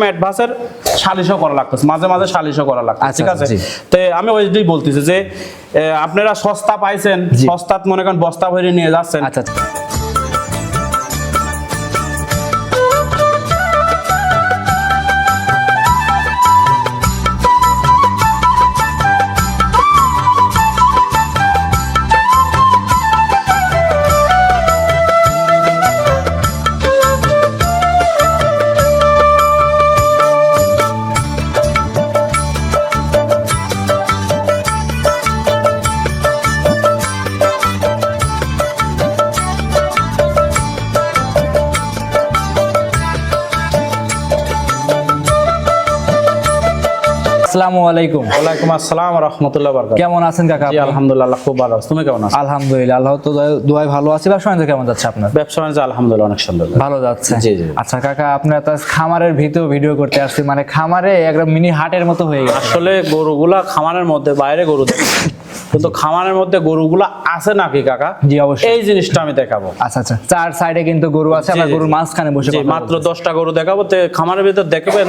অ্যাডভান্সের সালিশও করা লাগতেছে মাঝে মাঝে সালিশও করা লাগতেছে আচ্ছা, ঠিক আছে? তো আমি ওইটাই বলতেছি যে আপনারা সস্তা পাইছেন। সস্তাত মনে করেন বস্তা ভরে নিয়ে যাচ্ছেন। আচ্ছা। আসসালামু আলাইকুম। ওয়ালাইকুম আসসালাম রাহমাতুল্লাহ বরকাত কেমন আছেন কাকা জি আলহামদুলিল্লাহ খুব ভালো আছি। তুমি কেমন আছো? আলহামদুলিল্লাহ আল্লাহ তো দয়া- দোয়ায় ভালো আছি। ব্যবসা বাণিজ্য কেমন যাচ্ছে আপনার? ব্যবসা বাণিজ্য আলহামদুলিল্লাহ অনেক সুন্দর। ভালো যাচ্ছে? জি, জি। আচ্ছা কাকা আপনার তো খামারের ভিতরে ভিডিও করতে আসছি মানে খামারে একটা মিনি হাটের মতো হয়ে গেছে। আসলে গরুগুলা খামারের মধ্যে বাইরে গরু। কিন্তু খামারের মধ্যে গরুগুলো আছে নাকি কাকা? জি অবশ্যই। এই জিনিসটা আমি দেখাবো। আচ্ছা আচ্ছা। চার সাইডে কিন্তু গরু আছে আমরা গরুর মাঝখানে বসে মাত্র। দশটা গরু দেখাবো। তো খামারের ভিতর দেখবেন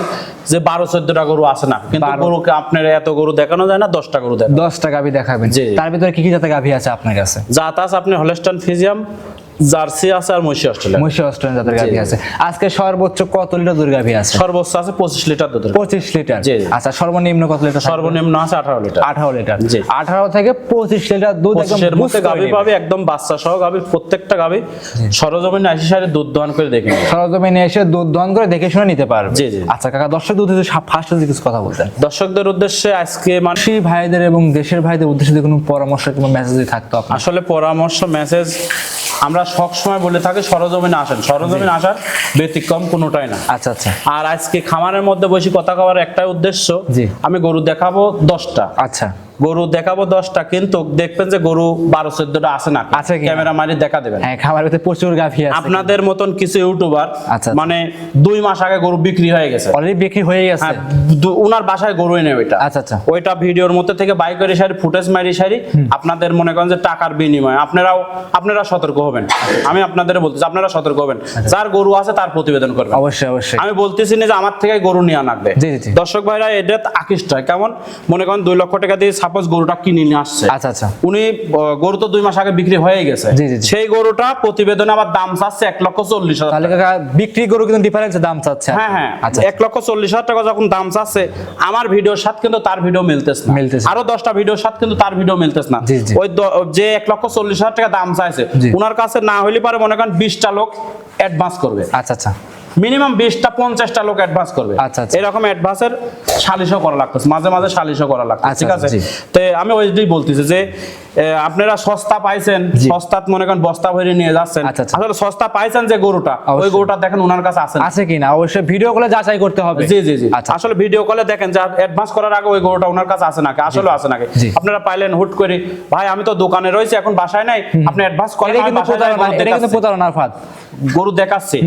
যে বারো চোদ্দটা গরু আছে না। কিন্তু। গরুকে আপনার এত গরু দেখানো যায় না দশটা গরু দেখানো। দশটা গাভি দেখাবেন। তার ভিতরে কি কি জাতের গাভি আছে আপনার কাছে? জাত আছে আপনি হলেস্টন ফিজিয়াম জার্সি আছে আর মহিষি অস্ট্রেলিয়া মহিষী অস্ট্রেলিয়ান জাতের গাভি। আছে। আজকে সর্বোচ্চ কত লিটার দুধ গাভি আছে? সর্বোচ্চ আছে পঁচিশ লিটার দুধের পঁচিশ লিটার? জি, জি। আচ্ছা সর্বনিম্ন কত লিটার সর্বনিম্ন আছে আঠারো লিটার। আঠারো লিটার। জি। আঠারো থেকে পঁচিশ লিটার দুধ একদম পঁচিশের মধ্যে গাভি। পাবে একদম বাচ্চা সহ গাভি প্রত্যেকটা গাভি। সরজমিন আশি সারে দুধ দহন করে দেখে সরজমিনে এসে দুধ দহন করে দেখে শুনে নিতে পারবে। জি, জি। আচ্ছা কাকা দর্শক দুধ ফার্স্ট কিছু কথা বলতেন। দর্শকদের উদ্দেশ্যে আজকে মানে ভাইদের এবং দেশের ভাইদের উদ্দেশ্যে কোনো পরামর্শ কিংবা মেসেজ থাকতো আসলে পরামর্শ মেসেজ আমরা সব সময় বলে থাকি সরজমিনে আসেন। সরজমিনে আসার ব্যতিক্রম কোনোটাই না। আচ্ছা আচ্ছা। আর আজকে খামারের মধ্যে বসে কথা কওয়ার একটাই উদ্দেশ্য। আমি গরু দেখাবো দশটা। আচ্ছা। গরু দেখাবো দশটা কিন্তু দেখবেন যে গরু বারো চোদ্দটা আছে না? আছে? ক্যামেরা মারি দেখা দেবেন। হ্যাঁ খাবার ভিতরে প্রচুর গাভি আছে। আপনাদের মতন কিছু ইউটিউবার আচ্ছা। মানে দুই মাস আগে গরু বিক্রি হয়ে গেছে। অলরেডি বিক্রি হয়ে গেছে? হ্যাঁ ওনার বাসায় গরু এনে ওইটা। আচ্ছা আচ্ছা। ওইটা ভিডিওর মধ্যে থেকে বাই করে সারি ফুটেজ মারি সারি আপনাদের মনে করেন যে টাকার বিনিময়। আপনারাও আপনারা সতর্ক হবেন। আমি আপনাদের বলতেছি আপনারা সতর্ক হবেন। যার গরু আছে তার প্রতিবেদন করবেন। অবশ্যই অবশ্যই। আমি বলতেছি না যে আমার থেকে গরু নিয়ে জি। দর্শক ভাইরা এটা আকৃষ্ট হয় কেমন? মনে করেন দুই লক্ষ টাকা দিয়ে সাপোজ গরুটা কিনে নিয়ে আসছে। আচ্ছা আচ্ছা। উনি গরু তো দুই মাস আগে বিক্রি হয়ে গেছে। সেই গরুটা প্রতিবেদনে আবার দাম চাচ্ছে এক লক্ষ চল্লিশ হাজার টাকা। বিক্রি গরু কিন্তু ডিফারেন্স দাম চাচ্ছে। হ্যাঁ হ্যাঁ। আচ্ছা এক লক্ষ চল্লিশ হাজার টাকা যখন দাম চাচ্ছে আমার ভিডিওর সাথে কিন্তু তার ভিডিও মিলতেছে না। মিলতেছে। আরও দশটা ভিডিওর সাথে কিন্তু তার ভিডিও মিলতেছে না। ওই যে এক লক্ষ চল্লিশ হাজার টাকা দাম চাইছে। ওনার কাছে না হইলে পারে মনে করেন বিশটা লোক অ্যাডভান্স করবে। আচ্ছা আচ্ছা। মিনিমাম বিশটা পঞ্চাশটা লোক অ্যাডভান্স করবে। আচ্ছা, আচ্ছা। এরকম অ্যাডভান্সের সালিশও করা লাগতেছে মাঝে মাঝে সালিশও করা লাগতেছে আচ্ছা, ঠিক আছে? তো আমি ওই বলতেছি যে আপনারা সস্তা পাইছেন সস্তাত মনে করেন বস্তা ভরে নিয়ে যাচ্ছেন। আচ্ছা, আচ্ছা। আসলে সস্তা পাইছেন যে গরুটা ওই গরুটা দেখেন ওনার কাছে আছে আছে কিনা? অবশ্যই ভিডিও গুলো যাচাই করতে হবে। জি জি জি। আচ্ছা। আসলে ভিডিও কলে দেখেন যে অ্যাডভান্স করার আগে ওই গরুটা ওনার কাছে আছে নাকি? আসলে আছে নাকি? আপনারা পাইলেন হুট করে ভাই আমি তো দোকানে রয়েছি এখন বাসায় নাই। আপনি অ্যাডভান্স করেন এটা কিন্তু। প্রতারণার ফাঁদ গরু দেখাচ্ছে।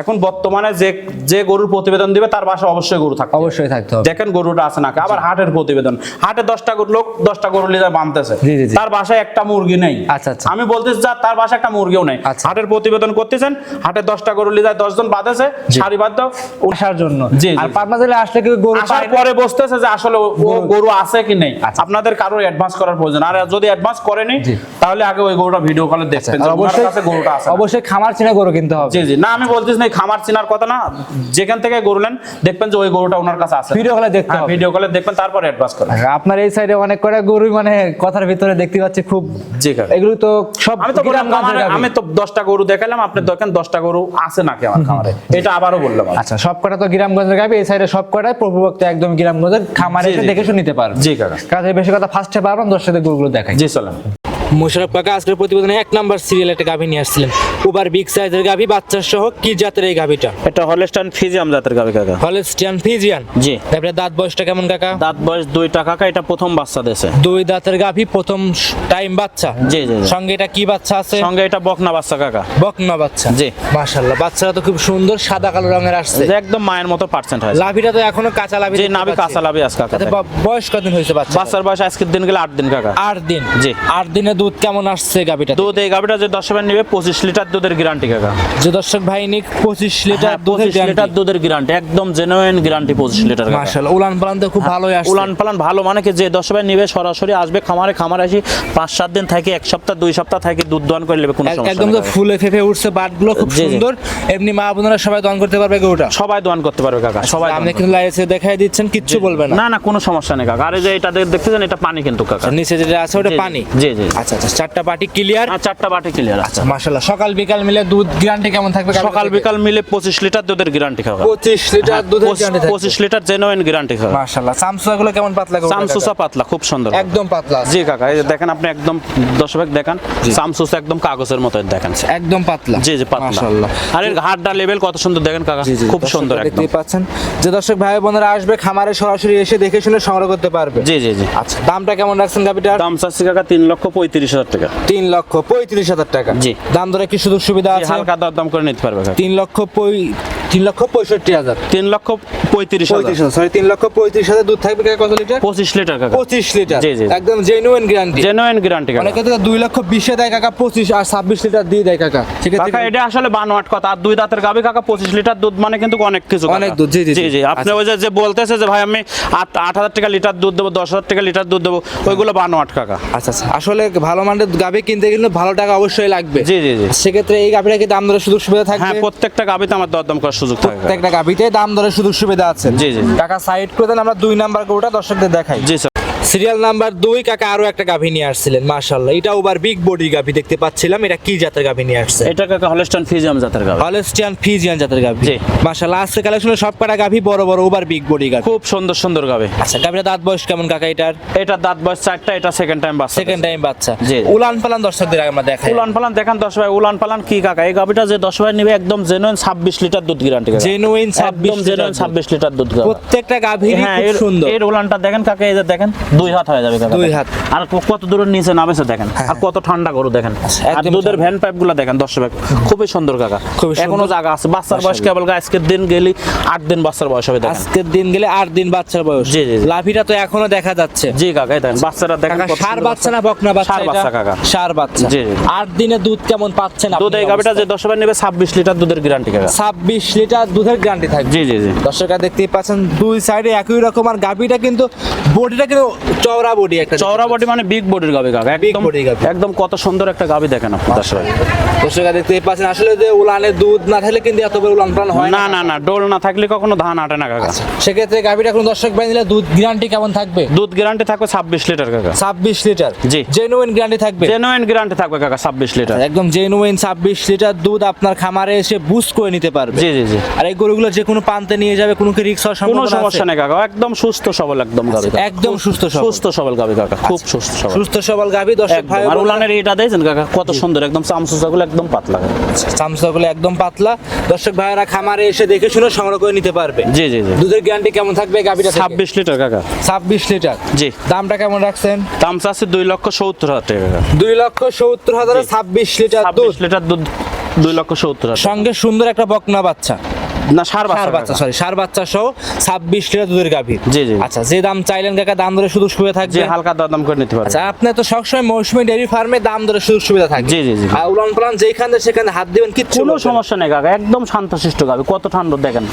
এখন বর্তমানে যে যে গরুর প্রতিবেদন দিবে তার বাসায় অবশ্যই গরু থাকবে অবশ্যই থাকতে হবে। দেখেন গরুটা আছে নাকি? আবার হাটের প্রতিবেদন। হাটে দশটা গরু লোক দশটা গরু লিজা বানতেছে। জি, জি। তার বাসায় একটা মুরগি নেই। আচ্ছা, আচ্ছা। আমি বলতেছি যা তার বাসায় একটা মুরগিও নেই। আচ্ছা। হাটের প্রতিবেদন করতেছেন হাটে দশটা গরু লিজায় দশজন বাঁধেছে সারিবাদ্য আসার জন্য। জি। আর পাটনাজলে আসলে কি গরু আসার পরে বসতেছে যে আসলে ও- গরু- আছে কি নেই। আচ্ছা। আপনাদের কারোর অ্যাডভান্স করার প্রয়োজন। আর যদি অ্যাডভান্স করেনি। তাহলে আগে ওই গরুটা ভিডিও কলে দেখবেন। আর যে অবশ্যই কাছে গরুটা আছে অবশ্যই খামার চিনে গরু কিনতে হবে। জি জি। না আমি বলতেছি না খামার চিনার কথা না। যেখান থেকে গরু নেন দেখবেন যে ওই গরুটা ওনার কাছে আছে। ভিডিও কলে দেখতে হ্যাঁ হবে। ভিডিও কলে দেখবেন তারপর অ্যাডভান্স করেন। আপনার এই সাইডে অনেক কটা গরু মানে কথার ভিতরে দেখতে পাচ্ছি খুব এগুলো তো সব আমি তো বললাম। আমি তো দশটা গরু দেখালাম আপনি দেখেন দশটা গরু আছে নাকি আমার খামারে? এটা আবারও বললাম আচ্ছা সব কটা তো গ্রামগঞ্জের গাবে এই সাইডে সব কটাই প্রভুভক্ত একদম গ্রামগঞ্জের খামারে এসে দেখে শুনিতে নিতে পারবে। জি কাকা। কাজে বেশি কথা ফার্স্টে পারবেন দশ সাথে গরুগুলো দেখাই। জি চলেন। মোশারফ কাকা আজকের প্রতিবেদনে এক নাম্বার সিরিয়াল একটা গাভী নিয়ে আসছিলেন। ওভার বিগ সাইজের গাভী বাচ্চার সহ কি জাতের এই গাভীটা? এটা হলেস্টান ফিজিয়াম জাতের গাবি কাকা। হলেস্টিয়ান ফিজিয়ান জি। তারপরে দাঁত বয়সটা কেমন কাকা? দাঁত বয়স দুই টাকা এটা প্রথম বাচ্চা দেশে দুই দাঁতের গাভী প্রথম টাইম বাচ্চা? জি, জি, জি। সঙ্গে এটা কি বাচ্চা আছে? সঙ্গে এটা বকনা বাচ্চা কাকা। বকনা বাচ্চা? জি। মাশাআল্লাহ বাচ্চারা তো খুব সুন্দর সাদা কালো রঙের আসছে। একদম মায়ের মতো পার্সেন্ট হয় লাভিটা তো এখনও কাঁচা লাভি নাবি পাচ্ছি। কাঁচা লাভি আজকে কাকা বয়স কদিন হয়েছে বাচ্চা বাচ্চার বয়স আজকের দিন গেলে আট দিন কাকা। আট দিন? জি। আট দিনে দুধ কেমন আসছে গাভিটা দুধ এই গাভিটা যে দশ ভাই নেবে পঁচিশ লিটার দুধের গ্যারান্টি কাকা। যে দর্শক ভাই নিক পঁচিশ লিটার দুধের পঁচিশ লিটার দুধের গ্যারান্টি একদম জেনুইন গ্যারান্টি পঁচিশ লিটার। মাশাআল্লাহ উলান পালান তো খুব ভালোই আসছে। উলান পালান ভালো মানে কি যে দশ ভাই নিবে সরাসরি আসবে খামারে খামারে আসি পাঁচ সাত দিন থাকে এক সপ্তাহ দুই সপ্তাহ থাকে দুধ দোয়ান করে নেবে কোনো সমস্যা একদম তো ফুলে ফেপে উঠছে বাটগুলো খুব। সুন্দর। এমনি মা বোনেরা সবাই দন করতে পারবে গরুটা? সবাই দোয়ান করতে পারবে কাকা সবাই আপনি কিন্তু লাইসে দেখাই দিচ্ছেন কিচ্ছু বলবে না। না না কোনো সমস্যা নেই কাকা। আরে যে এটা দেখতেছেন এটা পানি কিন্তু কাকা। নিচে যেটা আছে ওটা। পানি? জি, জি। আচ্ছা আচ্ছা চারটা পাটি ক্লিয়ার আর চারটা বাটি ক্লিয়ার আছে। মাশাআল্লাহ। সকাল বিকাল মিলে দুধ গ্যারান্টি কেমন থাকবে সকাল বিকাল মিলে পঁচিশ লিটার দুধের গ্যারান্টি খাওয়া পঁচিশ লিটার দুধের গ্যারান্টি থাকবে। পঁচিশ লিটার জেনুইন গ্যারান্টি খাওয়া মাশাআল্লাহ। সামসুয়া গুলো কেমন পাতলা গরুটা সামসুসা পাতলা খুব সুন্দর। একদম পাতলা। জি কাকা এই যে দেখেন আপনি একদম দশবেক দেখেন সামসুসা একদম কাগজের মতো দেখেন একদম পাতলা। জি জি পাতলা। মাশাআল্লাহ। আর এর ঘাটটা লেভেল কত সুন্দর দেখেন কাকা খুব সুন্দর একদম। দেখতেই পাচ্ছেন। যে দর্শক ভাই বোনেরা আসবে খামারে সরাসরি এসে দেখে শুনে সংগ্রহ করতে পারবে। জি জি জি। আচ্ছা দামটা কেমন রাখছেন গাবিটার দাম চাচ্ছি কাকা তিন লক্ষ পঁয়ত্রিশ হাজার টাকা। তিন লক্ষ পঁয়ত্রিশ হাজার টাকা। জি। দাম দরে কি সুযোগ সুবিধা আছে? হালকা দরদাম করে নিতে পারবে। তিন লক্ষ পঁই- তিন লক্ষ পঁয়ষট্টি হাজার। তিন লক্ষ পঁয়ত্রিশ হাজার। সরি তিন লক্ষ পঁয়ত্রিশ হাজার দুধ থাকবে কত লিটার? পঁচিশ লিটার কাকা। পঁচিশ লিটার। একদম জেনুইন গ্যারান্টি জেনুইন গ্যারান্টি অনেকে তো দুই লক্ষ বিশে দেয় কাকা পঁচিশ আর ছাব্বিশ লিটার দিয়ে দেয় কাকা। কাকা এটা আসলে বানোয়াট কথা। আর দুই দাঁতের গাবি কাকা পঁচিশ লিটার দুধ মানে কিন্তু অনেক কিছু অনেক দুধ, জি, জি, জি। আপনি আচ্ছা। ওই যে- বলতেছে যে ভাই আমি আট আট হাজার টাকা লিটার দুধ দেবো দশ হাজার টাকা লিটার দুধ দেবো ওইগুলো বানোয়াট কাকা। আচ্ছা আচ্ছা। আসলে ভালো মানের গাভি কিনতে গেলে ভালো টাকা অবশ্যই লাগবে। জি জি জি। সেক্ষেত্রে এই গাভিটা কি দাম দরের সুযোগ সুবিধা থাকবে? হ্যাঁ প্রত্যেকটা গাবিতে আমার দরদাম করার সুযোগ থাকে। প্রত্যেকটা গাভিতে দাম দরের সুযোগ সুবিধা আছে। জি, জি, টাকা সাইড করে দেন আমরা দুই নাম্বার গরুটা দর্শকদের দেখাই। জি সিরিয়াল নাম্বার দুই কাকা আরও একটা গাভি নিয়ে আসছিলেন মাশাল্লাহ এটা ওভার বিগ বডি গাভি দেখতে পাচ্ছিলাম। এটা কি জাতের গাভি নিয়ে আসছে? এটা কাকা হলস্টান ফিজিয়াম জাতের গাবি হলস্টিয়ান ফিজিয়ান জাতের গাভি। জি। মাশাল্লাহ আজকে কালেকশনে সব কটা গাভি বড় বড় ওভার বিগ বডি গাভি। খুব সুন্দর সুন্দর গাবে আচ্ছা গাভিটা দাঁত বয়স কেমন কাকা এটার? এটা দাঁত বয়স চারটা এটা সেকেন্ড টাইম বাচ্চা। সেকেন্ড টাইম বাচ্চা। জি। উলান পালান দর্শকদের আমরা দেখাই। উলান পালান দেখেন দশ ভাই উলান পালান কি কাকা? এই গাবিটা যে দশ ভাই নিবে একদম জেনুইন ছাব্বিশ লিটার দুধ গ্যারান্টি জেনুইন একদম জেনুইন ছাব্বিশ লিটার দুধ প্রত্যেকটা গাভি হ্যাঁ খুব সুন্দর। এর উলানটা দেখেন কাকা এই যে দেখেন। দুই হাত হয়ে যাবে দুই হাত। আর কত দূরের নিচে নামেছে দেখেন? আর কত ঠান্ডা গরু দেখেন? আর আচ্ছা, দুধের ভ্যান পাইপগুলা দেখেন ভাই। খুবই সুন্দর কাকা। খুবই এখনও জায়গা আছে। বাচ্চার বয়স কেবল আজকের দিন গেলি আট দিন বাচ্চার বয়স হবে আজকের দিন গেলে আট দিন বাচ্চার বয়স। জি, জি। লাভিটা তো এখনও দেখা যাচ্ছে। জি কাকা দেখেন বাচ্চারা দেখেন সার বাচ্চা না বকনা বাচ্চা এটা? বাচ্চা কাকা। ষাঁড় বাচ্চা। জি, জি। আট দিনে দুধ কেমন পাচ্ছেন দুধ এই গাবিটা যে দশ নেবে ছাব্বিশ লিটার দুধের গ্যারান্টি কাকা। ছাব্বিশ লিটার দুধের গ্যারান্টি থাকবে। জি জি জি। দর্শকরা দেখতেই পাচ্ছেন দুই সাইডে একই রকম। আর গাবিটা কিন্তু বডিটা কিন্তু চওড়া বডি একটা চওড়া বডি মানে বিগ বডির গাবি কাকা একদম একদম কত সুন্দর একটা গাবি দেখেন আপনি দেখতেই পাচ্ছেন আসলে যে উলানে দুধ না থাকলে কিন্তু এত বড় উলান প্রাণ হয় না। না না ডোল না থাকলে কখনো ধান আটে না কাকা। সেক্ষেত্রে গাবিটা কোনো দর্শক নিলে দুধ গ্যারান্টি কেমন থাকবে? দুধ গ্যারান্টি থাকবে ছাব্বিশ লিটার কাকা। ছাব্বিশ লিটার? জি। জেনুইন গ্যারান্টি থাকবে? জেনুইন গ্যারান্টি থাকবে কাকা ছাব্বিশ লিটার। একদম জেনুইন ছাব্বিশ লিটার দুধ আপনার খামারে এসে বুস্ট করে নিতে পারবে। জি জি জি। আর এই গরুগুলো যে কোনো পান্তে নিয়ে যাবে কোনো কি রিক্স হওয়ার কোনো সমস্যা? নেই কাকা একদম সুস্থ সবল একদম গাবি। একদম সুস্থ। সুস্থ সবল গাবি কাকা। খুব সুস্থ সবল সুস্থ সবল দর্শক ভাই আর উলানের এটা কাকা? কত সুন্দর একদম চামচুচাগুলো একদম পাতলা। চামচাগুলো একদম পাতলা। দর্শক ভাইয়েরা খামারে এসে দেখে শুনে সংগ্রহ করে নিতে পারবে। জি জি জি। দুধের গ্যারান্টি কেমন থাকবে গাভীটা ছাব্বিশ ছাব্বিশ লিটার কাকা। ছাব্বিশ লিটার। জি। দামটা কেমন রাখছেন? দাম চাচ্ছে দুই লক্ষ সত্তর হাজার টাকা কাকা। দুই লক্ষ সত্তর হাজার ছাব্বিশ লিটার দুধ। ছাব্বিশ লিটার দুধ দুই লক্ষ সত্তর হাজার সঙ্গে সুন্দর একটা বকনা বাচ্চা। না সার সার বাচ্চা সরি সার বাচ্চা সহ ছাব্বিশ লিটার দুধের গাভী। জি, জি। আচ্ছা যে দাম চাইলেন কাকা দাম ধরে শুধু সুবিধা থাকবে? হালকা দরদাম করে নিতে পারবে। আচ্ছা আপনার তো সবসময় মৌসুমী ডেয়ারি ফার্মে দাম ধরে সুযোগ সুবিধা থাকে জি, জি, জি। আর উলান পালান যেখানে সেখানে হাত দিবেন কিচ্ছু কোনো সমস্যা নেই কাকা একদম শান্তশিষ্ট গাবি কত ঠান্ডা দেখেন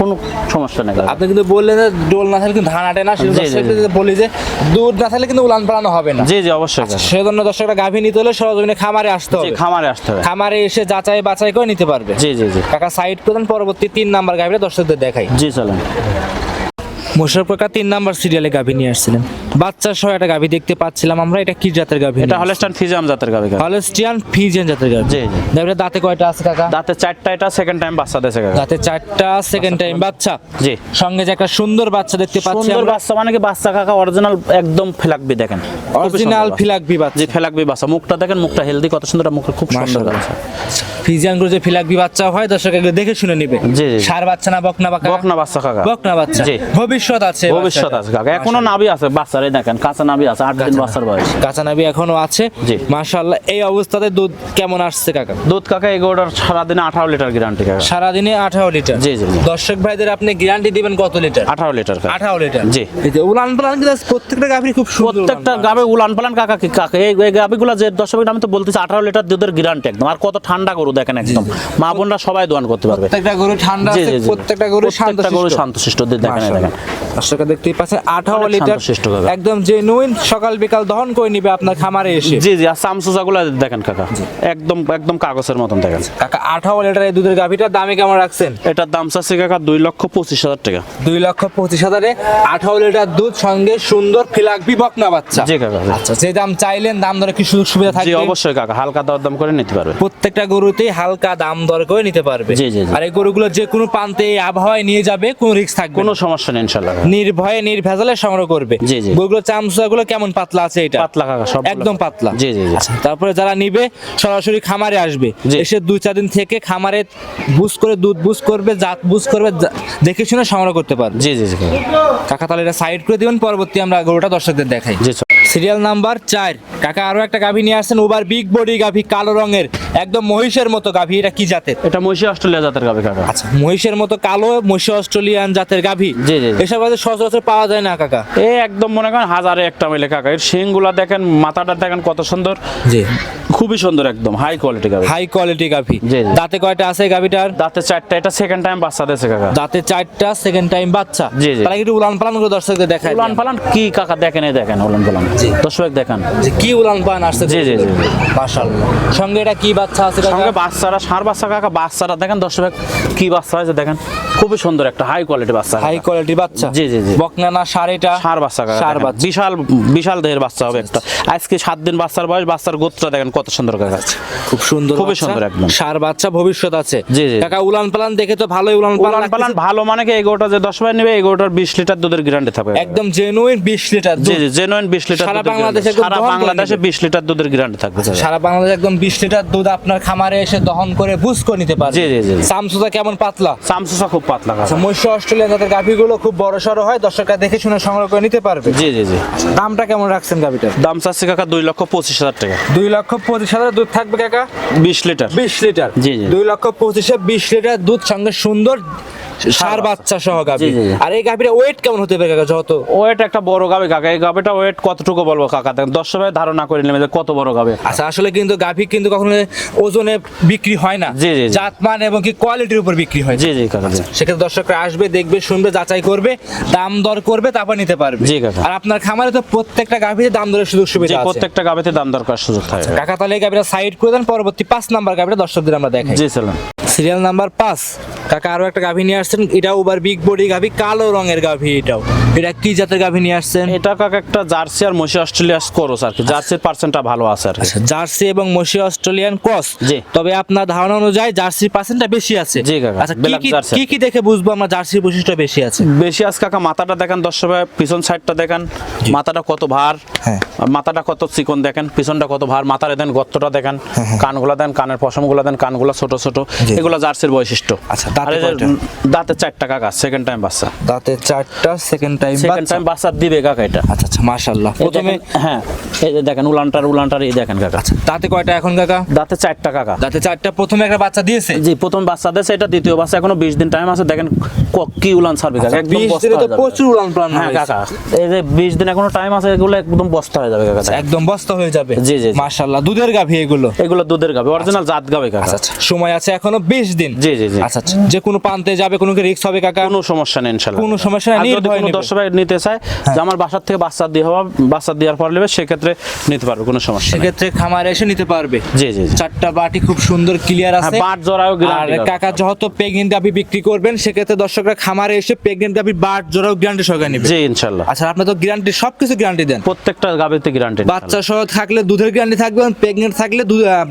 কোনো সমস্যা নেই আপনি কিন্তু বললেন যে ডোল না থাকলে কিন্তু ধান আটে না। দর্শকদের বলি যে দুধ না থাকলে কিন্তু উলান পালানো হবে না। জি জি অবশ্যই কাকা। সেজন্য দর্শকরা গাভী নিতে হলে সরজমিনে খামারে আসতে হবে। খামারে আসতে হবে। খামারে এসে যাচাই বাছাই করে নিতে পারবে। জি জি জি। কাকা সাইড করে দেন পরবর্তী তিন নাম্বার গাভীটা দর্শকদের দেখাই। জি চলেন। মোশারফ কাকা তিন নাম্বার সিরিয়ালে গাভী নিয়ে আসছিলেন। বাচ্চা সহ একটা গাভী দেখতে পাচ্ছিলাম আমরা। এটা কি জাতের গাভী? এটা হলস্টান ফিজাম জাতের কাকা। হলস্টিয়ান ফিজিয়ান জাতের গাভী। জি, জি। গাভীটা দাঁতে কয়টা আছে কাকা? দাঁতে চারটা এটা সেকেন্ড টাইম বাচ্চা দেশে কাকা। দাঁতে চারটা সেকেন্ড টাইম বাচ্চা? জি। সঙ্গে যে একটা সুন্দর বাচ্চা দেখতে পাচ্ছি সুন্দর বাচ্চা মানে কি বাচ্চা কাকা অরিজিনাল একদম ফেলাকবি দেখেন। অরিজিনাল ফিলাকবি জি বাচ্চা। ফেলাকবি বাচ্চা। মুখটা দেখেন মুখটা হেলদি কত সুন্দর মুখ খুব সুন্দর। বাচ্চা। ফিজিয়ানগুলো যে ফিলাকবি বাচ্চা হয় দর্শক এগুলো দেখে শুনে নিবে। জি, জি। সার বাচ্চা না বকনা বাচ্চা? বকনা বাচ্চা কাকা। বকনা বাচ্চা। জি। ভবিষ্যৎ আছে ভবিষ্যৎ আছে কাকা। এখনও নাভি আছে বাচ্চার এই দেখেন কাঁচা নাবি আছে আট দিন বাচ্চার বয়স। কাঁচানাবি এখনও আছে। জি। মাশাআল্লাহ এই অবস্থাতে দুধ কেমন আসছে কাকা? দুধ কাকা এগোটার সারাদিনে আঠারো লিটার গ্যারান্টি কাকা। সারাদিনে আঠারো লিটার? জি, জি। দর্শক ভাইদের আপনি গ্যারান্টি দিবেন কত লিটার? আঠারো লিটার আঠারো লিটার? জি। এই যে উলান পালান প্রত্যেকটা গাভীর খুব সুন্দর প্রত্যেকটা। গাবে উলান পালান কাকা কি কাকা এই এই গাবিগুলো যে দর্শক আমি তো বলতেছি আঠারো লিটার দুধের গ্যারান্টি একদম। আর কত ঠান্ডা গরু দেখেন একদম। মা বোনরা সবাই দোয়ান করতে পারবে। প্রত্যেকটা গরু ঠান্ডা প্রত্যেকটা গরু প্রত্যেকটা গরু শান্ত দিয়ে দেখেন দেখেন। দর্শক দেখতেই পাচ্ছেন আঠারো লিটার। একদম জেনুইন সকাল বিকাল দহন করে নিবে আপনার খামারে এসে। জি জি আর সামসুসা গুলো দেখেন কাকা। একদম একদম কাগজের মতন দেখেন। কাকা আঠারো লিটার এই দুধের গাভীটার দামে কেমন রাখছেন? এটার দাম চাচ্ছে কাকা দুই লক্ষ পঁচিশ হাজার টাকা। দুই লক্ষ পঁচিশ হাজারে আঠারো লিটার দুধ সঙ্গে সুন্দর ফিলাক বিবক না বাচ্চা। জি কাকা আচ্ছা যে দাম চাইলেন দাম দরে কি সুযোগ সুবিধা জি থাকবে? অবশ্যই কাকা হালকা দরদাম করে নিতে পারবে। প্রত্যেকটা গরুতেই হালকা দাম দর করে নিতে পারবে। জি, জি, জি। আর এই গরুগুলো যে কোনো প্রান্তে আবহাওয়ায় নিয়ে যাবে কোনো রিস্ক থাকবে কোনো সমস্যা নেই ইনশাল্লাহ কাকা। নির্ভয়ে নির্ভেজালে সংগ্রহ করবে। জি, জি। গুলো কেমন পাতলা আছে এটা? পাতলা কাকা সব একদম পাতলা। জি জি জি। আচ্ছা, তারপরে যারা নিবে সরাসরি খামারে আসবে। এসে দুই চার দিন থেকে খামারে বুস করে দুধ বুস করবে জাত বুস করবে দেখে শুনে সংগ্রহ করতে পারবে। জি জি জি কাকা। তাহলে এটা সাইড করে দিবেন পরবর্তী আমরা গরুটা দর্শকদের দেখাই। জি। সিরিয়াল নাম্বার চার। কাকা আরও একটা গাভী নিয়ে আসছেন ওভার বিগ বডি গাভী কালো রঙের একদম মহিষের মতো গাভী এটা কি জাতের? এটা মহিষী অস্ট্রেলিয়া জাতের গাভী কাকা। আচ্ছা মহিষের মতো কালো মহিষ অস্ট্রেলিয়ান জাতের গাভী? জি, জি। এসব গাছে সচরাচর পাওয়া যায় না কাকা। এ একদম মনে করেন হাজারে একটা মিলে কাকা। এর শিংগুলা দেখেন মাথাটা দেখেন কত সুন্দর। জি। খুবই সুন্দর একদম হাই কোয়ালিটি গাবে হাই কোয়ালিটি গাভী। দাঁতে কয়টা আছে গাভীটার? দাঁতে চারটা এটা সেকেন্ড টাইম বাচ্চা দিয়েছে কাকা। দাঁতে চারটা সেকেন্ড টাইম বাচ্চা। জি, জি। তারা একটু উলান পালান করে দর্শকদের দেখায় উলান পালান কি কাকা দেখেন এই দেখেন উলান পালান জি। দর্শক দেখেন। যে কি উলান পান আসছে জি, জি, জি, জি। মাশাআল্লাহ সঙ্গে এটা কি বাচ্চা আছে সঙ্গে বাচ্চারা সার বাচ্চা কাকা বাচ্চারা। দেখেন দর্শক কি বাচ্চা হয়েছে দেখেন। খুবই সুন্দর একটা হাই কোয়ালিটি বাচ্চা। হাই কোয়ালিটি বাচ্চা। জি, জি, জি। বকনা না ষাঁড় বাচ্চা কাকা বাচ্চা। বিশাল বিশাল দেহের বাচ্চা হবে একটা। আজকে সাত দিন বাচ্চার বয়স বাচ্চার গোত্রটা দেখেন কত সুন্দর কাকা খুব সুন্দর খুবই সুন্দর একদম। ষাঁড় বাচ্চা ভবিষ্যৎ আছে। জি, জি। কাকা উলান পালান দেখে তো ভালোই উলান পালান পালান ভালো মানে কি এগোটা যে দশ ভাই নেবে এগোটার বিশ লিটার দুধের গ্যারান্টি থাকবে। একদম জেনুইন বিশ লিটার জি জি জেনুইন বিশ লিটার সারা বাংলাদেশে সারা বাংলাদেশে নেবে। বিশ লিটার দুধের গ্যারান্টি থাকবে সারা বাংলাদেশ একদম বিশ লিটার দুধ আপনার খামারে এসে দহন করে বুঝ করে নিতে পারে জি, জি, জি। সামসুদা কেমন পাতলা? সামসুসা খুব পাতলা। আচ্ছা মৎস্য অস্ট্রেলিয়ান জাতের গাভীগুলো খুব বড় সড়ো হয় দর্শকরা দেখে শুনে সংগ্রহ করে নিতে পারবে? জি জি জি। দামটা কেমন রাখছেন গাভীটার? দাম চাচ্ছে কাকা দুই লক্ষ পঁচিশ হাজার টাকা। দুই লক্ষ পঁচিশ হাজার দুধ থাকবে কাকা? বিশ লিটার। বিশ লিটার। জি, জি। দুই লক্ষ পঁচিশে বিশ লিটার দুধ সঙ্গে সুন্দর সার বাচ্চা। সহ গাভী। আর এই গাভীর ওয়েট কেমন হতে পারে কাকা? যত ওয়েট একটা বড় গাবে কাকা। এই গাবেটা ওয়েট কতটুকু বলব কাকা? দেখেন দশ ভাই ধারণা করে নেবে যে কত বড় গাবে আচ্ছা আসলে কিন্তু গাভী কিন্তু কখনো ওজনে বিক্রি হয় না। জি, জি। জাতমান এবং কি কোয়ালিটির উপর বিক্রি হয়। জি জি কাকা সেক্ষেত্রে দর্শকরা আসবে দেখবে শুনবে যাচাই করবে দাম দর করবে তারপর নিতে পারবে। জি, কাকা। আর আপনার খামারে তো প্রত্যেকটা গাভীতে দাম দরের সুযোগ সুবিধা আছে। প্রত্যেকটা গাভীতে দাম দরকার সুযোগ থাকে। কাকা তাহলে এই গাভীটা সাইড করে দেন পরবর্তী পাঁচ নাম্বার গাভীটা দর্শকদের আমরা দেখাই। জি চলুন। সিরিয়াল নাম্বার পাঁচ। কাকা আরও একটা গাভী নিয়ে আসছেন, এটাও ওভার বিগ বডি গাভী, কালো রঙের গাভী এটাও। এটা কি জাতের গাভী নিয়ে আসছেন? এটা কাকা একটা জার্সি আর মসি অস্ট্রেলিয়া করস আর কি। জার্সির পার্সেন্টটা ভালো আছে আর কি। জার্সি এবং মসি অস্ট্রেলিয়ান ক্রস। জি। তবে আপনার ধারণা অনুযায়ী জার্সির পার্সেন্টটা বেশি আছে। জি কাকা, আচ্ছা কি কি- কি কি দেখে বুঝব আমরা জার্সির বৈশিষ্ট্য বেশি আছে? বেশি আজ কাকা মাথাটা দেখেন ভাই পিছন সাইডটা দেখেন। মাথাটা কত ভার। হ্যাঁ। মাথাটা কত চিকন দেখেন পিছনটা কত ভার মাথার দেন গর্তটা দেখেন। হ্যাঁ, কানগুলা দেন কানের পশমগুলা দেন কানগুলা ছোট ছোট। এগুলো জার্সির বৈশিষ্ট্য। আচ্ছা, দাঁতে? দাঁতে চারটা কাকা সেকেন্ড টাইম বাচ্চা। দাঁতে চারটা সেকেন্ড টাইম সেকেন্ড টাইম বাচ্চা দিবে কাকা এটা। আচ্ছা আচ্ছা মাশাআল্লাহ। প্রথমে হ্যাঁ এই যে দেখেন উলানটার উলানটার এই দেখেন কাকা। দাঁতে কয়টা এখন কাকা? দাঁতে চারটা কাকা। দাঁতে চারটা প্রথমে একটা বাচ্চা দিয়েছে? জি প্রথম বাচ্চা দিয়েছে এটা দ্বিতীয় বাচ্চা এখনও বিশ দিন টাইম আছে দেখেন কি উলান ছাড়বে কাকা একদম বিশ বস্তা দিনে তো। প্রচুর উলান প্লান হ্যাঁ কাকা এই যে বিশ দিন এখনও টাইম আছে এগুলো একদম বস্তা হয়ে যাবে কাকা একদম বস্তা হয়ে যাবে। জি, জি। মাশাআল্লাহ দুধের গাভী এগুলো? এগুলো দুধের গাবে অরিজিনাল জাত গাবে কাকা। আচ্ছা আচ্ছা সময় আছে এখনও বিশ দিন? জি, জি, জি। আচ্ছা আচ্ছা যে কোনো প্রান্তে যাবে কোনো রিস্ক হবে কাকা? কোনো সমস্যা নেই ইনশাল্লাহ কোনো সমস্যা নেই। দর্শক ভাই নিতে চায় যে আমার বাসার থেকে বাচ্চা দিয়ে হওয়া বাচ্চা দেওয়ার পর নেবে সেক্ষেত্রে নিতে পারবে কোনো সমস্যা সেক্ষেত্রে খামারে এসে নিতে পারবে। জি জি চারটা বাটি খুব সুন্দর ক্লিয়ার হ্যাঁ আছে। বাট জোড়াও আর কাকা যত প্রেগনেন্ট গাভী বিক্রি করবেন সেক্ষেত্রে দর্শকরা খামারে এসে প্রেগনেন্ট গাভী বাট জোড়াও গ্যারান্টি সহকারে নেবে। জি ইনশাল্লাহ আচ্ছা আপনি তো গ্যারান্টি সবকিছু গ্যারান্টি দেন। প্রত্যেকটা গাবিতে গ্যারান্টি বাচ্চা সহ থাকলে দুধের গ্যারান্টি থাকবে প্রেগনেন্ট থাকলে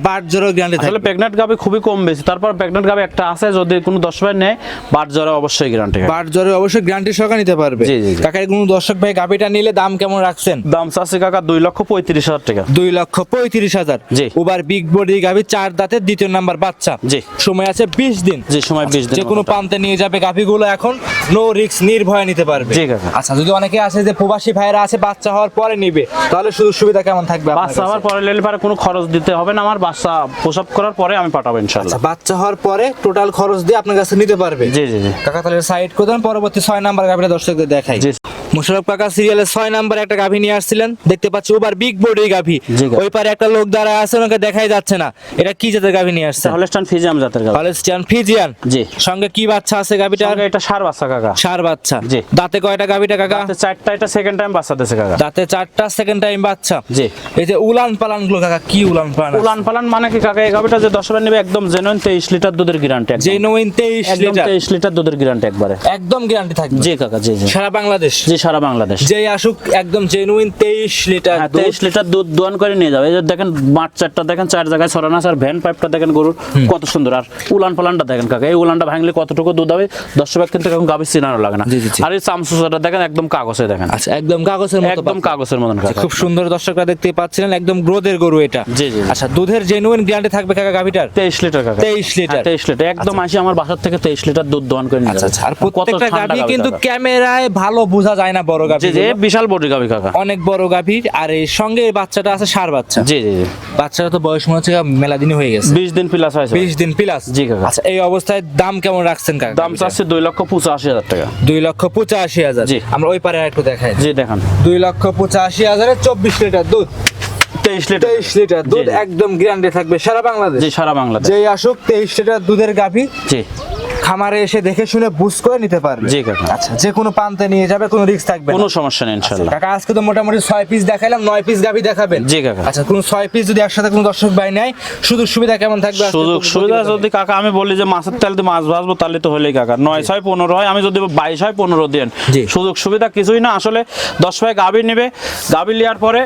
বাট জোড়াও গ্যারান্টি থাকবে। প্রেগনেন্ট গাবি খুবই কম বেশি তারপর প্রেগনেন্ট গাবি একটা আছে যদি কোনো দশ ভাই নেয় বাট জ্বরে অবশ্যই গ্যারান্টি বাট জোড়ে অবশ্যই গ্যারান্টি সহকারে নিতে পারবে। জি, জি, কাকার কোনো দর্শক ভাই গাভিটা নিলে দাম কেমন রাখছেন? দাম চাচ্ছে কাকা দুই লক্ষ পঁয়ত্রিশ হাজার টাকা। দুই লক্ষ পঁয়ত্রিশ হাজার। জি। ওবার বিগ বডি গাভি চার দাঁতের দ্বিতীয় নাম্বার বাচ্চা। জি। সময় আছে বিশ দিন। যে সময় বিশ দিন। যে কোনো প্রান্তে নিয়ে যাবে গাভিগুলো এখন নো রিক্স নির্ভয়ে নিতে পারবে। জি কাকা। আচ্ছা যদি অনেকে আছে যে প্রবাসী ভাইরা আছে বাচ্চা হওয়ার পরে নিবে তাহলে সুযোগ সুবিধা কেমন থাকবে বাচ্চা হওয়ার পরে নিলে পারে কোনো খরচ দিতে হবে না আমার বাচ্চা প্রসব করার পরে আমি পাঠাবো ইনশাল্লাহ আচ্ছা বাচ্চা হওয়ার পরে টোটাল খরচ দিয়ে আপনার কাছে নিতে পারবে? জি জি জি। কাকা তাহলে সাইড করে দেন পরবর্তী ছয় নাম্বার গাভিটা দর্শকদের দেখাই। জি। মুশারফ কাকা সিরিয়ালের ছয় নাম্বার একটা গাভি নিয়ে আসছিলেন। দেখতে পাচ্ছি ওবার বিগ বডি গাভি। ওই পারে একটা লোক দাঁড়ায় আছে ওনাকে দেখাই যাচ্ছে না। এটা কি জাতের গাভী নিয়ে আসছে? হলস্টান ফিজিয়াম জাতের গাভী। Holstein Friesian. জি। সঙ্গে কি বাচ্চা আছে গাভীটা এটা সার বাচ্চা কাকা। সার বাচ্চা। জি। দাঁতে কয়টা গাভিটা কাকা? দাঁতে চারটা এটা সেকেন্ড টাইম বাচ্চা দিয়েছে কাকা। দাঁতে চারটা সেকেন্ড টাইম বাচ্চা। জি। এই যে উলান পালানগুলো কাকা কি উলান পালান উলান পালান মানে কি কাকা এই গাভীটা যে দশ নেবে একদম জেনুইন তেইশ লিটার দুধের গ্যারান্টি জেনুইন তেইশ একদম লিটার। তেইশ লিটার দুধের গ্যারান্টি একবারে। একদম গ্যারান্টি থাকবে। জি কাকা জি জি। সারা বাংলাদেশ। জি সারা বাংলাদেশ। যেই আসুক একদম জেনুইন তেইশ লিটার হ্যাঁ তেইশ লিটার দুধ দোয়ান করে নিয়ে যাবে। এই দেখেন মাঠ চারটা দেখেন চার জায়গায় ছড়ানো আছে আর ভ্যান পাইপটা দেখেন গরুর কত সুন্দর। আর উলান পালানটা দেখেন কাকা এই উলানটা ভাঙলে কতটুকু দুধ হবে? দর্শক কিন্তু এখন গাভী চিনানো লাগে না। আর এই চামচুসাটা দেখেন একদম কাগজে দেখেন। আচ্ছা একদম কাগজের মতো একদম কাগজের মতন কাকা। খুব সুন্দর দর্শকরা দেখতে পাচ্ছিলেন একদম গ্রোথের গরু এটা। জি, জি। আচ্ছা দুধের জেনুইন গ্যারান্টি থাকবে কাকা গাভিটার? তেইশ লিটার কাকা। 23 লিটার। তেইশ লিটার। একদম আসি আমার বাসার থেকে তেইশ লিটার দুধ দোয়ান করে নিয়ে আচ্ছা আচ্ছা আর প্রত্যেকটা গাভী কিন্তু ক্যামেরায় ভালো বোঝা যায় না বড় গাভি জি জি বিশাল বডি গাভী কাকা। অনেক বড় গাভীর আর এই সঙ্গে বাচ্চাটা আছে সার বাচ্চা। জি জি জি। বাচ্চাটা তো বয়স মনে হচ্ছে মেলা দিনই হয়ে গেছে। বিশ দিন প্লাস হয়েছে। বিশ দিন প্লাস জি কাকা। আচ্ছা এই অবস্থায় দাম কেমন রাখছেন কাকা? দাম চাচ্ছে দুই লক্ষ পঁচাশি হাজার টাকা। দুই লক্ষ পঁচাশি হাজার। জি। আমরা ওই পারে একটু দেখাই। জি দেখান। দুই লক্ষ পঁচাশি হাজারে চব্বিশ লিটার দুধ। তেইশ লিটার। তেইশ লিটার দুধ। একদম গ্যারান্টি থাকবে সারা বাংলাদেশ। জি সারা বাংলাদেশ। যেই আসুক তেইশ লিটার দুধের গাভী। জি। খামারে এসে দেখে শুনে বুঝ করে নিতে পারবে। জি কাকা। আচ্ছা যে কোনো প্রান্তে নিয়ে যাবে কোনো রিস্ক থাকবে কোনো সমস্যা নেই ইনশাল্লাহ। কাকা আজকে তো মোটামুটি ছয় পিস দেখাইলাম নয় পিস গাভি দেখাবেন। জি কাকা। আচ্ছা কোনো ছয় পিস যদি একসাথে কোনো দর্শক ভাই নেয় সুযোগ সুবিধা কেমন থাকবে সুযোগ সুবিধা যদি কাকা আমি বলি যে মাছের তেল দিয়ে মাছ ভাজবো তাহলে তো হলেই কাকা। নয় ছয় পনেরো হয় আমি যদি বাইশ হয় পনেরো দেন। জি। সুযোগ সুবিধা কিছুই না আসলে দশ ভাই গাবি নেবে গাবি নেওয়ার পরে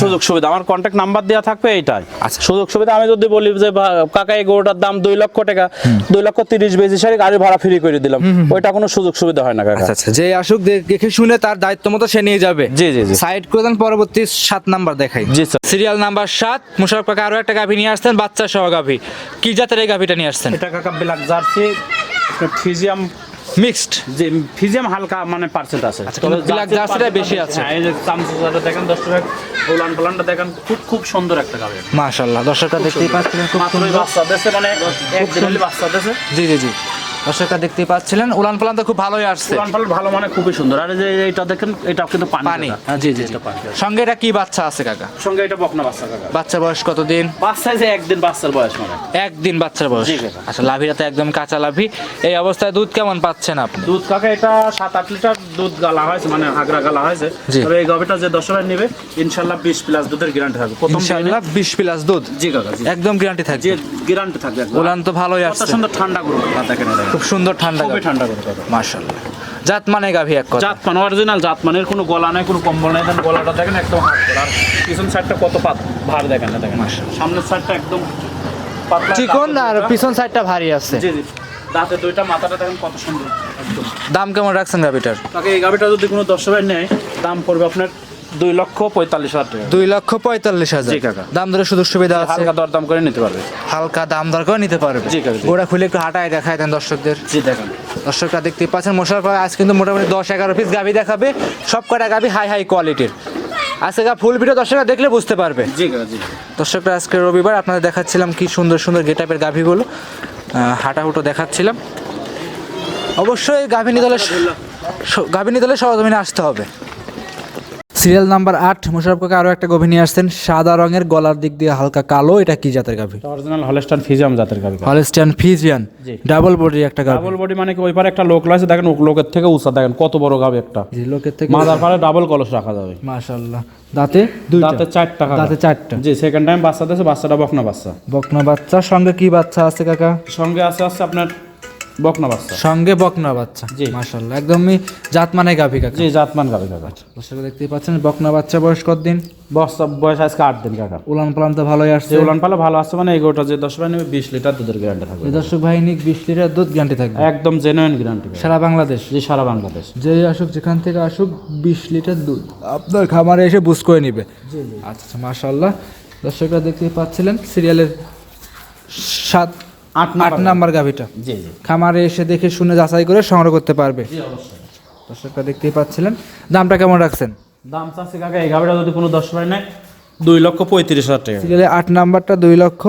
সুযোগ সুবিধা। আমার কন্ট্যাক্ট নাম্বার দেওয়া থাকবে এইটাই। আচ্ছা। সুযোগ সুবিধা আমি যদি বলি যে কাকা এই গরুটার দাম দুই লক্ষ টাকা দুই লক্ষ তিরিশ বেশি সারি গাড়ি ভাড়া ফ্রি করে দিলাম। ওইটা কোনো সুযোগ সুবিধা হয় না কাকা। আচ্ছা আচ্ছা যে আসুক দেখে শুনে তার দায়িত্ব মতো সে নিয়ে যাবে। জি জি জি। সাইড করে দেন পরবর্তী সাত নাম্বার দেখাই। জি স্যার সিরিয়াল নাম্বার সাত মুশারফ কাকা আরও একটা গাভি নিয়ে আসতেন বাচ্চা সহ গাভি। কি জাতের এই গাভিটা নিয়ে আসছেন? এটা কাকা ব্ল্যাক জার্সি ফিজিয়াম মিক্সড যে ফিজিয়াম হালকা মানে পার্সেন্ট আছে। কিন্তু black জার্সিটা বেশি আছে। হ্যাঁ এই যে চামচুসাটা দেখেন দশ টাকা উলান পালানটা দেখেন খুব খুব সুন্দর একটা গাবে মাশাআল্লাহ দর্শকরা দেখতেই পাচ্ছিলেন খুব মাত্রই বাচ্চা দেশে মানে হলে বাচ্চা দেশে জি জি জি। দর্শকরা দেখতেই পাচ্ছিলেন। উলান পালান তো খুব ভালোই আসছে। উলান পালান ভালো মানে খুবই সুন্দর। আর যে এটা দেখেন এটা কিন্তু পানি পানি। হ্যাঁ, জি জি জি। এটা পানি সঙ্গে এটা কি বাচ্চা আছে কাকা? সঙ্গে এটা বকনা বাচ্চা কাকা। বাচ্চা বয়স কতদিন? বাচ্চা যে একদিন বাচ্চার বয়স মানে। একদিন বাচ্চার বয়স। আচ্ছা লাভিটা তো একদম কাঁচা লাভি। এই অবস্থায় দুধ কেমন পাচ্ছেন আপনি? দুধ কাকা এটা সাত আট লিটার দুধ গালা হয়েছে মানে হাগরা গালা হয়েছে। তবে এই গাভিটা যে দশ টাকা নেবে ইনশাল্লাহ বিশ প্লাস দুধের গ্যারান্টি থাকবে। প্রথম ইনশাআল্লাহ বিশ প্লাস দুধ। জি কাকা একদম গ্যারান্টি থাকবে। গ্যারান্টি থাকবে উলান তো ভালোই আসছে। সুন্দর ঠান্ডা গরু। আর দেখেন। খুব সুন্দর ঠান্ডা খুবই ঠান্ডা গরু কাকা মাশাআল্লাহ। জাত মানে গাভি এক কথা। জাত মান অরিজিনাল জাত মানের কোনো গলা নাই কোনো কম্বল নাই দেন গলাটা দেখেন একদম হাত করা আর পিছন সাইডটা কত পাত ভার দেখেন না দেখেন সামনের সাইডটা একদম পাতলা চিকন আর পিছন সাইডটা ভারী আছে। জি জি। দাঁতে দুইটা মাথাটা দেখেন কত সুন্দর একদম। দাম কেমন রাখছেন গাভিটার? তাকে এই গাভিটা যদি কোনো দর্শকের নেয় দাম পড়বে আপনার দুই লক্ষ পঁয়তাল্লিশ হাজার টাকা। দুই লক্ষ পঁয়তাল্লিশ হাজার। জি কাকা। দাম ধরে সুযোগ সুবিধা আছে? হালকা দরদাম করে নিতে পারবে। হালকা দাম দর করে নিতে পারবে। জি কাকা, গোড়া খুলে একটু হাঁটায় দেখায় দেন দর্শকদের। জি দেখেন। দর্শকরা দেখতে পাচ্ছেন মোশারফ আজ কিন্তু মোটামুটি দশ এগারো পিস গাভি দেখাবে। সব কটা গাভি হাই হাই কোয়ালিটির আজকে ফুল ভিডিও দর্শকরা দেখলে বুঝতে পারবে। জি জি। দর্শকরা আজকে রবিবার আপনাদের দেখাচ্ছিলাম কি সুন্দর সুন্দর গেটাপের গাভিগুলো। হাঁটাহুটো দেখাচ্ছিলাম। অবশ্যই গাভিনী দলের গাভিনী দলে সরজমিনে আসতে হবে। সিরিয়াল নাম্বার আট মুশারফ কাকা আরও একটা গভীর নিয়ে আসছেন। সাদা রঙের গলার দিক দিয়ে হালকা কালো এটা কি জাতের গাভী? অরিজিনাল হলস্টান ফিজিয়াম জাতের গাভি। হলস্টিয়ান ফিজিয়ান ডাবল বডি একটা গাভী। ডাবল বডি মানে কি ওই পারে একটা লোক রয়েছে দেখেন লোকের থেকে উঁচা দেখেন কত বড় গাভি একটা। লোকের থেকে মাদার পারে ডাবল কলস রাখা যাবে। মাশাআল্লাহ। দাঁতে দুইটা? দাঁতে চারটা দাঁতে চারটা? জি সেকেন্ড টাইম বাচ্চা দিয়েছে বাচ্চাটা বকনা বাচ্চা। বকনা বাচ্চা। সঙ্গে কি বাচ্চা আছে কাকা? সঙ্গে আছে আছে আপনার বকনা বাচ্চা। সঙ্গে বকনা বাচ্চা জি। মাশাল্লাহ একদমই জাত মানে গাভী কাকা। জি জাতমান গাবি কাকা। দর্শক দেখতেই পাচ্ছেন বকনা বাচ্চা বয়স কতদিন? বস্তা বয়স আজকে আট দিন কাকা। উলান পালান তো ভালোই আসছে। উলান পালা ভালো আছে মানে এগোটা যে দশ ভাই নেবে বিশ লিটার দুধের গ্যারান্টি থাকবে। এই দর্শক বাহিনী বিশ লিটার দুধ গ্যারান্টি থাকবে। একদম জেনুইন গ্যারান্টি সারা বাংলাদেশ? জি সারা বাংলাদেশ। যে আসুক যেখান থেকে আসুক বিশ লিটার দুধ। আপনার খামারে এসে বুঝ করে নিবে। আচ্ছা মাশাল্লাহ দর্শকরা দেখতেই পাচ্ছিলেন সিরিয়ালের সাত আট আট নাম্বার গাভিটা। জি জি। খামারে এসে দেখে শুনে যাচাই করে সংগ্রহ করতে পারবে। দর্শকরা দেখতেই পাচ্ছিলেন। দামটা কেমন রাখছেন? দাম চাচ্ছে কাকা এই গাভিটা যদি কোনো দশ পায় নেয় দুই লক্ষ পঁয়ত্রিশ হাজার টাকা। সিরিয়ালে আট নাম্বারটা দুই লক্ষ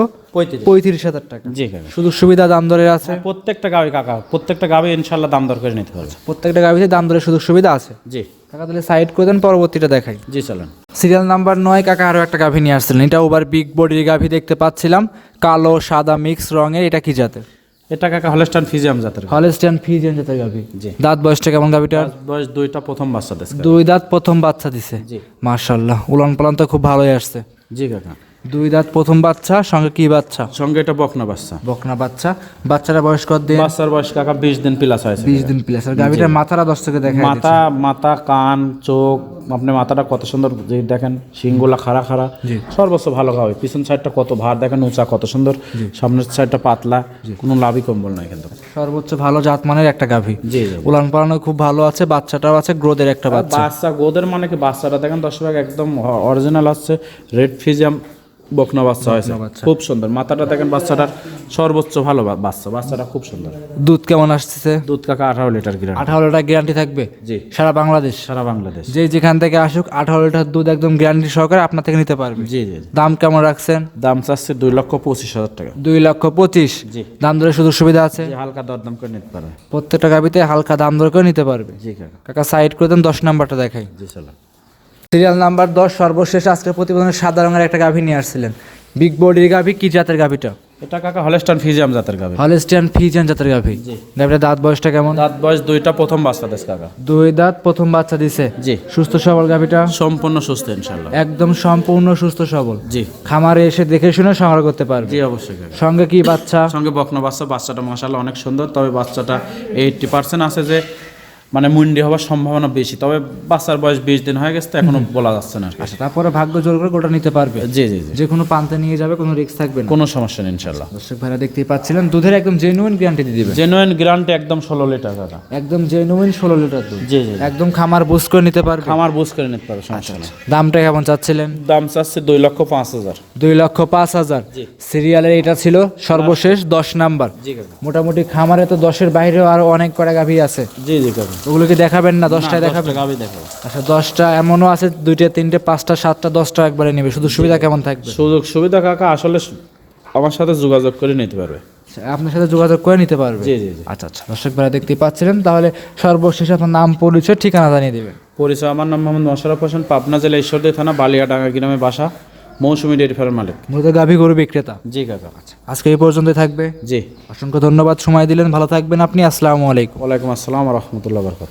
পঁয়ত্রিশ। হাজার টাকা। জি সুযোগ সুবিধা দাম দরের আছে। প্রত্যেকটা গাবি কাকা প্রত্যেকটা গাবি ইনশাল্লাহ দাম দর করে নিতে পারবে। প্রত্যেকটা গাভিতে দাম দরের সুযোগ সুবিধা আছে। জি। কাকা তাহলে সাইড করে দেন পরবর্তীটা দেখাই। জি চলেন। সিরিয়াল নাম্বার নয় কাকা আরও একটা গাভী নিয়ে আসছিলেন। এটা ওভার বিগ বডির গাভী দেখতে পাচ্ছিলাম। কালো সাদা মিক্স রঙের এটা কি জাতের? এটা কাকা হলস্টান ফিজিয়াম জাতের গাভি। ফিজিয়াম জাতের জি। দাঁত বয়সটা কেমন গাভীটার বয়স দুইটা প্রথম বাচ্চা দিছে দুই দাঁত প্রথম বাচ্চা দিছে জি। মাশাআল্লাহ উলান পালান তো খুব ভালোই আসছে জি কাকা দুই দাঁত প্রথম বাচ্চা সঙ্গে কি বাচ্চা? সঙ্গে এটা বকনা বাচ্চা। বকনা বাচ্চা। বাচ্চারা বয়স কত দিন? বাচ্চার বয়স কাকা বিশ দিন প্লাস হয়েছে। বিশ দিন প্লাস আর গাভীটার মাথারা দশ থেকে দেখা মাথা মাথা কান চোখ আপনি মাথাটা কত সুন্দর যে দেখেন শিংগুলা খাড়া খাড়া। সর্বোচ্চ ভালো হবে পিছন সাইডটা কত ভার দেখেন উঁচা কত সুন্দর। সামনের সাইডটা পাতলা কোনো লাভই কম্বল নাই কিন্তু। সর্বোচ্চ ভালো জাত মানের একটা গাভী। জি উলান পালানো খুব ভালো আছে বাচ্চাটাও আছে গ্রোদের একটা বাচ্চা। বাচ্চা গোদের মানে কি? বাচ্চাটা দেখেন দশ ভাগ একদম অরিজিনাল আসছে। রেড ফিজিয়াম বকনা বাচ্চা হয়েছে। খুব সুন্দর। মাথাটা দেখেন বাচ্চাটার সর্বোচ্চ ভালো বাচ্চা। বাচ্চাটা খুব সুন্দর। দুধ কেমন আসছে দুধ কাকা আঠারো লিটার গ্রাম আঠারো লিটার গ্যারান্টি থাকবে? জি। সারা বাংলাদেশ? সারা বাংলাদেশ। যে যেখান থেকে আসুক আঠারো লিটার দুধ একদম গ্যারান্টি সহকারে আপনার থেকে নিতে পারবে। জি জি। দাম কেমন রাখছেন? দাম চাচ্ছে দুই লক্ষ পঁচিশ হাজার টাকা। দুই লক্ষ পঁচিশ। জি। দাম দরে সুযোগ সুবিধা আছে? যে হালকা দরদাম করে নিতে পারে। প্রত্যেকটা গাবিতে হালকা দাম দর করে নিতে পারবে। জি কাকা। কাকা সাইড করে দেন দশ নাম্বারটা দেখাই। জি চলো। সিরিয়াল নাম্বার দশ সর্বশেষ আজকের প্রতিবেদনে সাদা রঙের একটা গাভী নিয়ে আসছিলেন। বিগ বডির গাভী কি জাতের গাভীটা? এটা কাকা হলেস্টান ফিজিয়াম জাতের গাবে হলেস্টিয়ান ফিজিয়ান জাতের গাভী। গাভীটা দাঁত বয়সটা কেমন? দাঁত বয়স দুইটা প্রথম বাচ্চা দেশ কাকা। দুই দাঁত প্রথম বাচ্চা দিছে। জি। সুস্থ সবল গাভীটা? সম্পূর্ণ সুস্থ ইনশাল্লাহ একদম সম্পূর্ণ সুস্থ সবল। জি। খামারে এসে দেখে শুনে সংগ্রহ করতে পারবে। জি অবশ্যই সঙ্গে কি বাচ্চা? সঙ্গে বকনা বাচ্চা। বাচ্চাটা মাসাল্লাহ অনেক সুন্দর। তবে বাচ্চাটা এইটটি পার্সেন্ট আছে যে মানে মুন্ডি হওয়ার সম্ভাবনা বেশি। তবে বাচ্চার বয়স বিশ দিন হয়ে গেছে তো এখনও বলা যাচ্ছে না। আচ্ছা তারপরে ভাগ্য জোর করে গোটা নিতে পারবে। জি জি জি। যে কোনো পান্তে নিয়ে যাবে কোনো রিস্ক থাকবে না। কোনো সমস্যা নেই ইনশাল্লাহ দর্শক ভাইরা দেখতেই পাচ্ছিলেন দুধের একদম জেনুইন গ্যারান্টি দিয়ে দিবে জেনুইন গ্রান্ট একদম ষোলো লিটার দাদা। একদম জেনুইন ষোলো লিটার দুধ। জি জি একদম খামার বুস করে নিতে পারবে। খামার বুঝ করে নিতে পারবে সমস্যা নেই। দামটা কেমন চাচ্ছিলেন? দাম চাচ্ছে দুই লক্ষ পাঁচ হাজার। দুই লক্ষ পাঁচ হাজার। সিরিয়ালের এটা ছিল সর্বশেষ দশ নাম্বার। জি মোটামুটি খামারে তো দশের বাইরেও আরও অনেক কটা গাভী আছে। জি জি কাকা। ওগুলোকে দেখাবেন না দশটায় দেখাবেন? আচ্ছা দশটা এমনও আছে দুইটা তিনটে পাঁচটা সাতটা দশটা একবারে নেবে। শুধু সুবিধা কেমন থাকবে? সুযোগ সুবিধা কাকা আসলে আমার সাথে যোগাযোগ করে নিতে পারবে। আচ্ছা, আপনার সাথে যোগাযোগ করে নিতে পারবে? জি জি আচ্ছা আচ্ছা দর্শক ভাইরা দেখতেই পাচ্ছিলেন তাহলে সর্বশেষ আপনার নাম পরিচয় ঠিকানা জানিয়ে দেবেন। পরিচয় আমার নাম মোহাম্মদ মোশারফ হোসেন পাবনা জেলা ঈশ্বরদী থানা বালিয়াডাঙ্গা গ্রামে বাসা। মৌসুমী ডেয়ারি ফার্মের মালিক। মূলত গাভী গরু বিক্রেতা। জি কাকা। আজকে এই পর্যন্তই থাকবে। জি। অসংখ্য ধন্যবাদ। সময় দিলেন। ভালো থাকবেন আপনি। আসসালামু আলাইকুম। ওয়ালাইকুম আসসালাম রহমতুল্লাহ বরকাত